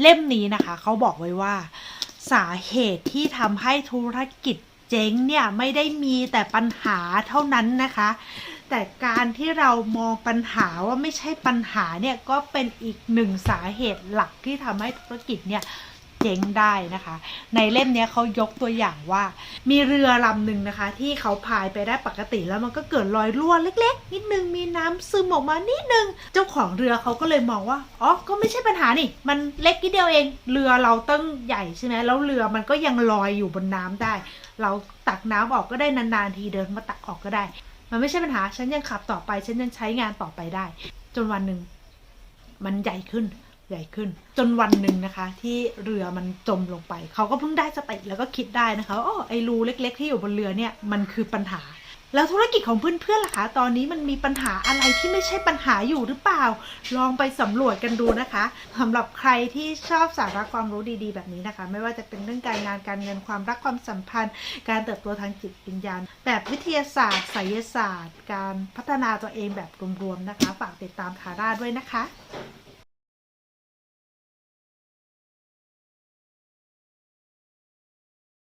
เล่มนี้นะคะเขาบอกไว้ว่า สาเหตุที่ทำให้ธุรกิจเจ๊งเนี่ยไม่ได้มีแต่ปัญหาเท่านั้นนะคะ แต่การที่เรามองปัญหาว่าไม่ใช่ปัญหาเนี่ยก็เป็นอีกหนึ่งสาเหตุหลักที่ทำให้ธุรกิจเนี่ย เจ๊งได้นะคะ ในเล่มนี้เขายกตัวอย่างว่า มีเรือลำหนึ่งนะคะ ที่เขาพายไปได้ปกติแล้วมันก็เกิดรอยรั่วเล็ก ๆ นิดนึงมีน้ำซึมออกมานิดนึง เจ้าของเรือเขาก็เลยมองว่าอ๋อก็ไม่ใช่ปัญหานี่ มันเล็กนิดเดียวเอง เรือเราตั้งใหญ่ใช่ไหมแล้วเรือมันก็ยังลอยอยู่บนน้ำได้ เราตักน้ำออกก็ได้นานๆทีเดินมาตักออกก็ได้ มันไม่ใช่ปัญหาฉันยังขับต่อไปฉันยังใช้งานต่อไปได้ จนวันหนึ่งมันใหญ่ขึ้น ใหญ่ขึ้น จนวันหนึ่งนะคะ ที่เรือมันจมลงไป เขาก็เพิ่งได้สติแล้วก็คิดได้นะคะว่าอ๋อไอรูเล็ก ๆ ที่อยู่บนเรือเนี่ยมันคือปัญหาแล้วธุรกิจของเพื่อนๆล่ะคะ ตอนนี้มันมีปัญหาอะไรที่ไม่ใช่ปัญหาอยู่หรือเปล่า ลองไปสำรวจกันดูนะคะสำหรับใครที่ชอบสาระความรู้ดีๆ แบบนี้นะคะ ไม่ว่าจะเป็นเรื่องการงานการเงินความรักความสัมพันธ์ การเติบโตทางจิตวิญญาณ แบบวิทยาศาสตร์ไสยศาสตร์ การพัฒนาตัวเองแบบรวมๆนะคะ ฝากติดตามทาร่าด้วยนะคะ